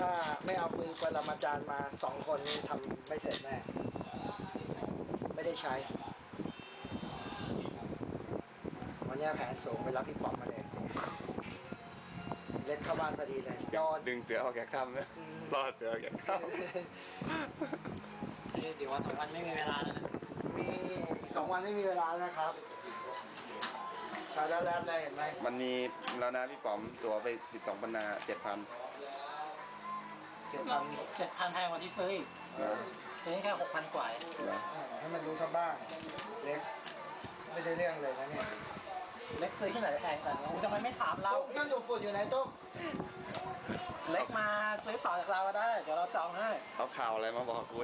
ถ้าไม่เอามือปรมาจารย์มาสองคนนี้ทำไม่เสร็จแน่ไม่ได้ใช้ วันนี้แผนสูงไปรับพี่ป๋อมมาเลยเล็ดเข้าบ้านพอดีเลยโดนดึงเสือออกจากถ้ำนะอืมรอดเสือออกจากถ้นี่ถือว่าสองวันไม่มีเวลาแล้วนะมีอีกสองวันไม่มีเวลาแล้วนะครับชาดาแลบได้เห็นไหมำมันมีแล้วนะพี่ป๋อมตัวไป12ปันนา7,000 เจ็ดพันเจ็ดพันแพงกว่าที่ซื้ออีกนะซื้อแค่หกพันกว่าเองนะให้มันรู้ทับ้าง เล็ก ไม่ได้เรื่องเลยนะเนี่ยเล็กซื้อที่ไหนแพงแต่ทำไมไม่ถามเรา ต้มต้นดูดฝุ่นอยู่ไหนต้มเล็กมาซื้อต่อจากเราก็ได้ เดี๋ยวเราจองให้เอาข่าวอะไรมาบอกกู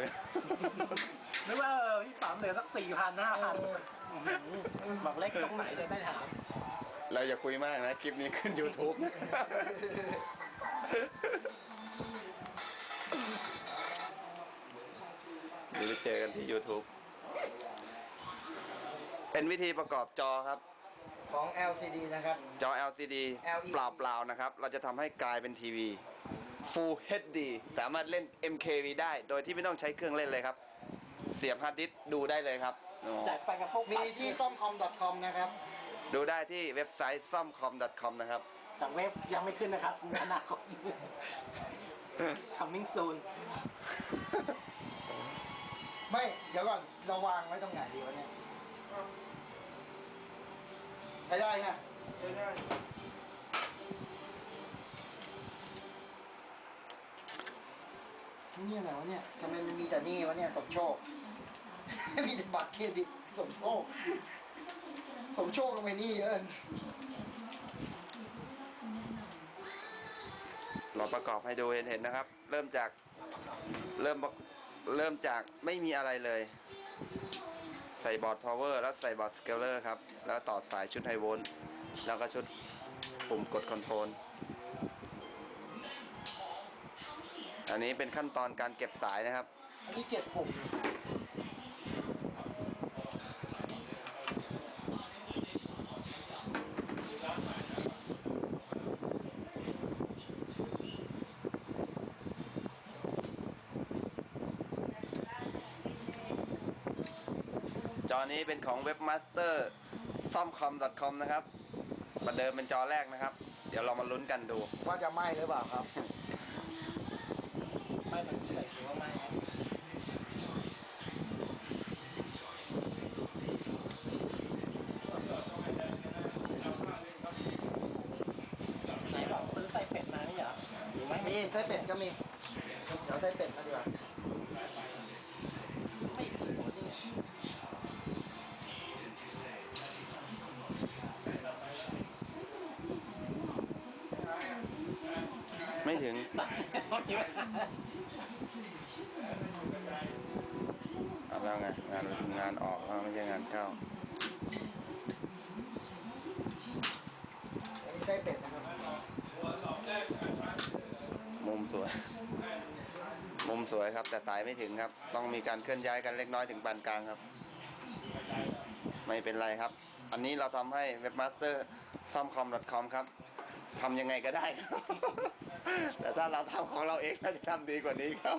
นึกว่าเออพี่ปั๊มเหลือสักสี่พันห้าพันบอกเล็กตรงไหนจะได้ถาม เราอย่าคุยมากนะ คลิปนี้ขึ้น YouTube นะเดี๋ยวไปเจอกันที่ YouTube เป็นวิธีประกอบจอครับ ของ LCD นะครับ จอ LCD LED เปล่าๆนะครับ เราจะทำให้กลายเป็นทีวี Full HD สามารถเล่น MKV ได้ โดยที่ไม่ต้องใช้เครื่องเล่นเลยครับ เสียบฮาร์ดดิสก์ดูได้เลยครับอ๋อจ่ายไปกับพวกมีที่ซ่อมคอม .com นะครับ ดูได้ที่เว็บไซต์ซ่อม .com นะครับแต่เว็บยังไม่ขึ้นนะครับอนาคต coming soon ไม่ เดี๋ยวก่อนเราวางไว้ตรงไหนดีวะเนี่ยไปได้ไงนี่อะไรวะเนี่ยทำไมมันมีแต่นี่วะเนี่ยสมโชค มีแต่บัตรเครดิตสมโชค สมโชคลงไปนี่เยอะเราประกอบให้ดูเห็นๆนะครับ เริ่มจากเริ่มประ เริ่มจากไม่มีอะไรเลย ใส่บอร์ดพาวเวอร์แล้วใส่บอร์ดสเกลเลอร์ครับ แล้วต่อสายชุดไฮโวลต์แล้วก็ชุดปุ่มกดคอนโทรลอันนี้เป็นขั้นตอนการเก็บสายนะครับอันนี้เก็บปุ่ม อนี้เป็นของเว็บมาสเตอร์ซ่อมคอม .com นะครับประเดิมเป็นจอแรกนะครับ เดี๋ยวเรามาลุ้นกันดู ว่าจะไหม้หรือเปล่าครับ ไม่มันเฉยหรือว่าไม่ครับไหนบอกซื้อไส้เป็ดมาไม่เหรอหรือไม่มีไส้เป็ดก็มี เดี๋ยวไส้เป็ดมาดีกว่า แล้วไงานงานออกแล้วไม่ใช่งานเข้าอันนี้ไส้เป็ดนะครับมุมสวย มุมสวยครับ แต่สายไม่ถึงครับ ต้องมีการเคลื่อนย้ายกันเล็กน้อยถึงปานกลางครับ ไม่เป็นไรครับ อันนี้เราทำให้เว็บมาสเตอร์ซ่อมคอม .com ครับทำยังไงก็ได้ครับ แต่ถ้าเราทำของเราเองเราจะทำดีกว่านี้ครับ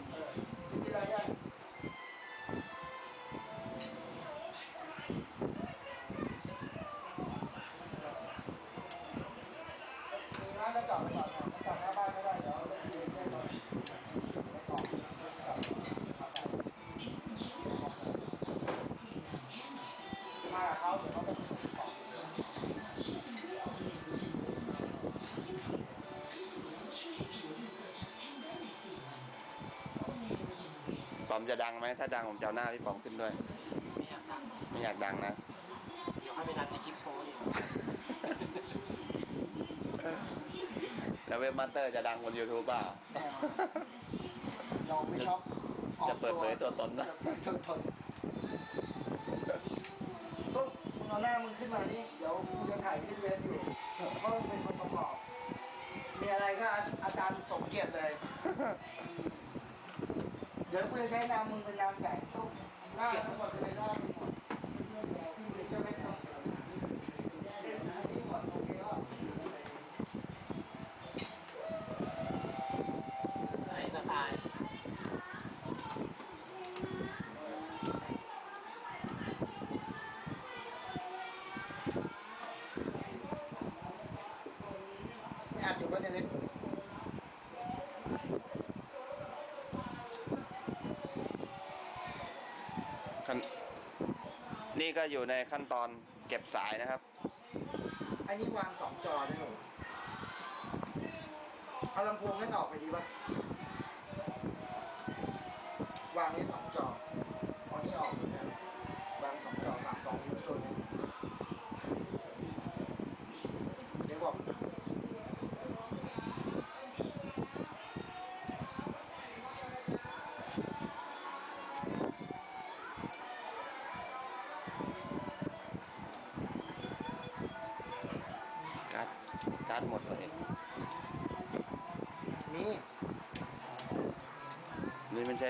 จะดังไหมถ้าดังผมจะเอาหน้าพี่ปอมขึ้นด้วย ไม่อยากดังไม่อยากดังนะ เดี๋ยวให้ไปดันในคลิปโพสต์ดีกว่าแล้วเว็บมาสเตอร์จะดังบน YouTube เปล่าแน่นอนเราไม่ชอบออกจะเปิดเผยตัวตนนะ จะเปิดตัวตนตุ๊กมึงเอาหน้ามึงขึ้นมานี่เดี๋ยวกูจะถ่ายขึ้นเว็บอยู่เพราะมึงเป็นคนประกอบ มีอะไรก็อาจารย์สมเกียรติเลย เดี๋ยวกูจะใช้นามมึงเป็นนามแฝงทุกหน้าทั้งหมดจะเป็นหน้ามึงหมดเดี๋ยวจะไม่ต้องเล่นอันนี้หมดโอเคก็ ไอ้สไตล์ แอบอยู่ก็จะเล็ก ขั้น นี่ก็อยู่ในขั้นตอนเก็บสายนะครับ อันนี้วางสองจอได้หนูเอาลำโพงให้ออกไปดีป่ะวางนี้สองจอตอนนี้ออกอยู่แล้ววางสองจอสามสองนิ้ว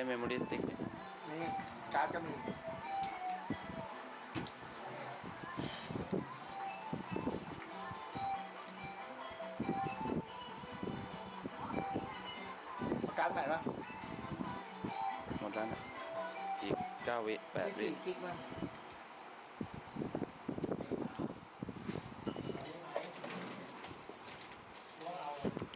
นี่มันใช้เมมโมรี่สติ๊กนี่การ์